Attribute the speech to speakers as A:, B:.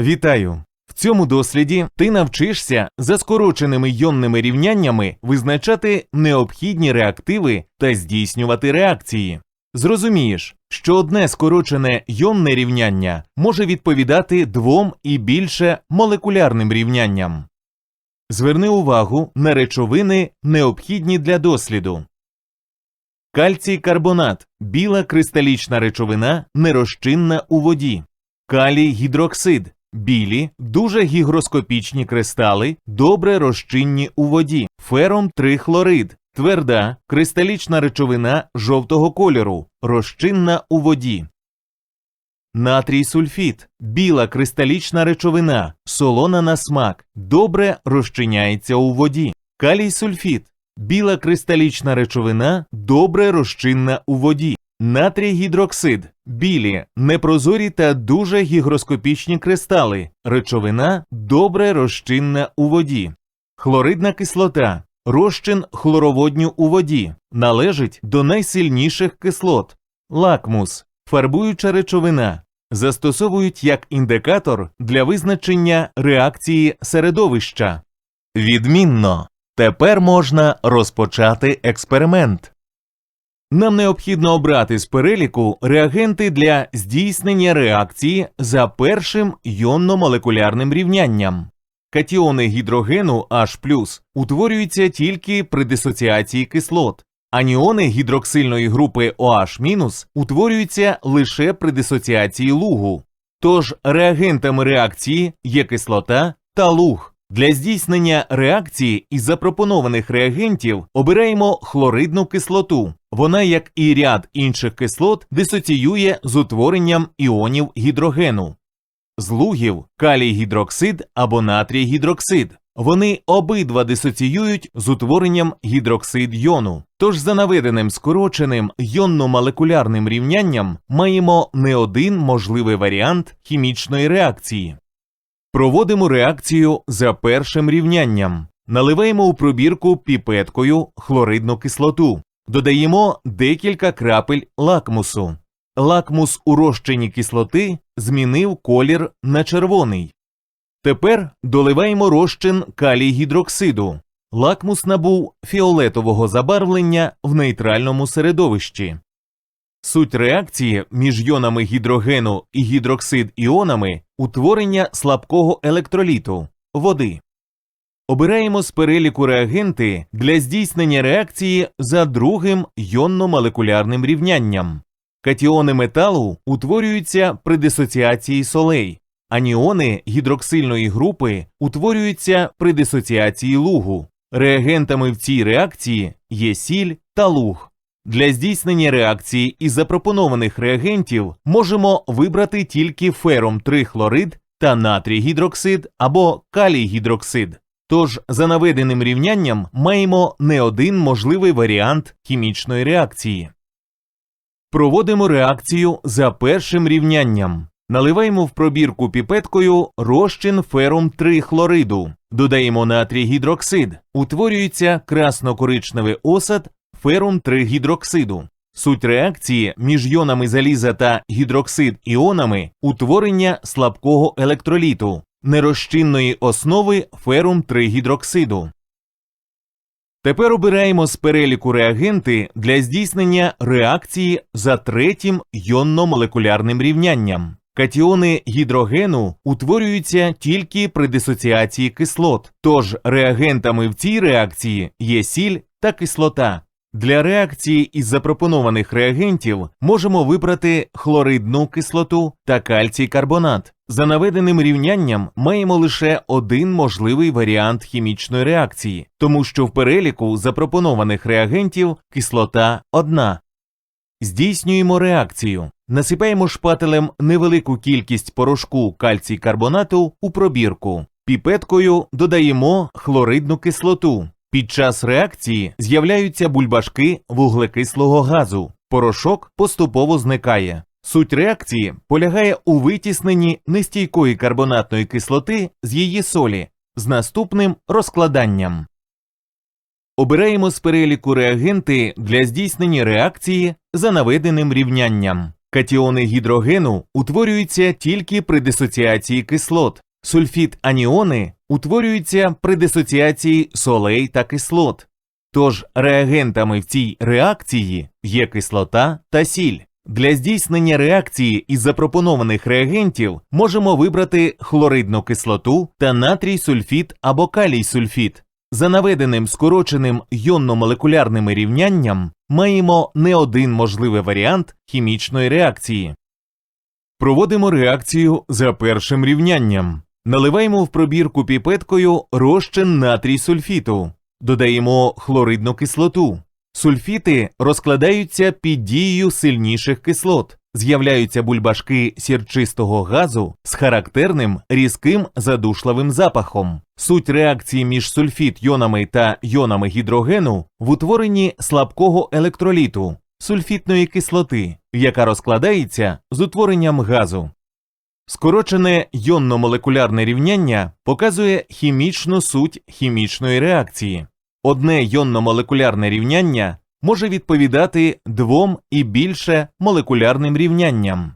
A: Вітаю! В цьому досліді ти навчишся за скороченими йонними рівняннями визначати необхідні реактиви та здійснювати реакції. Зрозумієш, що одне скорочене йонне рівняння може відповідати двом і більше молекулярним рівнянням. Зверни увагу на речовини, необхідні для досліду. Кальцій карбонат біла кристалічна речовина, нерозчинна у воді. Калій гідроксид білі, дуже гігроскопічні кристали, добре розчинні у воді. Фером трихлорид тверда, кристалічна речовина жовтого кольору, розчинна у воді. Натрій сульфід біла кристалічна речовина, солона на смак, добре розчиняється у воді. Калій сульфід біла кристалічна речовина, добре розчинна у воді. Натрій гідроксид білі, непрозорі та дуже гігроскопічні кристали, речовина добре розчинна у воді. Хлоридна кислота розчин хлороводню у воді, належить до найсильніших кислот. Лакмус фарбуюча речовина. Застосовують як індикатор для визначення реакції середовища. Відмінно. Тепер можна розпочати експеримент. Нам необхідно обрати з переліку реагенти для здійснення реакції за першим йонно-молекулярним рівнянням. Катіони гідрогену H+, утворюються тільки при дисоціації кислот, аніони гідроксильної групи OH- утворюються лише при дисоціації лугу. Тож реагентами реакції є кислота та луг. Для здійснення реакції із запропонованих реагентів обираємо хлоридну кислоту. Вона, як і ряд інших кислот, дисоціює з утворенням іонів гідрогену. З лугів калій гідроксид або натрій гідроксид. Вони обидва дисоціюють з утворенням гідроксид йону. Тож за наведеним скороченим йонно-молекулярним рівнянням маємо не один можливий варіант хімічної реакції. Проводимо реакцію за першим рівнянням. Наливаємо у пробірку піпеткою хлоридну кислоту. Додаємо декілька крапель лакмусу. Лакмус у розчині кислоти змінив колір на червоний. Тепер доливаємо розчин калій гідроксиду. Лакмус набув фіолетового забарвлення в нейтральному середовищі. Суть реакції між йонами гідрогену і гідроксид іонами утворення слабкого електроліту води. Обираємо з переліку реагенти для здійснення реакції за другим йонно-молекулярним рівнянням. Катіони металу утворюються при дисоціації солей, аніони гідроксильної групи утворюються при дисоціації лугу. Реагентами в цій реакції є сіль та луг. Для здійснення реакції із запропонованих реагентів можемо вибрати тільки фером трихлорид та натрій гідроксид або калій гідроксид. Тож за наведеним рівнянням маємо не один можливий варіант хімічної реакції. Проводимо реакцію за першим рівнянням. Наливаємо в пробірку піпеткою розчин ферум трихлориду. Додаємо натрій гідроксид. Утворюється красно-коричневий осад ферум тригідроксиду. Суть реакції між йонами заліза та гідроксид іонами утворення слабкого електроліту, нерозчинної основи ферум тригідроксиду. Тепер обираємо з переліку реагенти для здійснення реакції за третім йонно-молекулярним рівнянням. Катіони гідрогену утворюються тільки при дисоціації кислот, тож реагентами в цій реакції є сіль та кислота. Для реакції із запропонованих реагентів можемо вибрати хлоридну кислоту та кальцій карбонат. За наведеним рівнянням маємо лише один можливий варіант хімічної реакції, тому що в переліку запропонованих реагентів кислота одна. Здійснюємо реакцію. Насипаємо шпателем невелику кількість порошку кальцій карбонату у пробірку. Піпеткою додаємо хлоридну кислоту. Під час реакції з'являються бульбашки вуглекислого газу. Порошок поступово зникає. Суть реакції полягає у витісненні нестійкої карбонатної кислоти з її солі з наступним розкладанням. Обираємо з переліку реагенти для здійснення реакції за наведеним рівнянням. Катіони гідрогену утворюються тільки при дисоціації кислот. Сульфід аніони утворюються при дисоціації солей та кислот. Тож реагентами в цій реакції є кислота та сіль. Для здійснення реакції із запропонованих реагентів можемо вибрати хлоридну кислоту та натрій сульфід або калій сульфід. За наведеним скороченим йонно-молекулярними рівнянням маємо не один можливий варіант хімічної реакції. Проводимо реакцію за першим рівнянням. Наливаємо в пробірку піпеткою розчин натрій сульфіту. Додаємо хлоридну кислоту. Сульфіти розкладаються під дією сильніших кислот. З'являються бульбашки сірчистого газу з характерним різким задушливим запахом. Суть реакції між сульфід-йонами та йонами гідрогену в утворенні слабкого електроліту сульфітної кислоти, яка розкладається з утворенням газу. Скорочене йонно-молекулярне рівняння показує хімічну суть хімічної реакції. Одне йонно-молекулярне рівняння може відповідати двом і більше молекулярним рівнянням.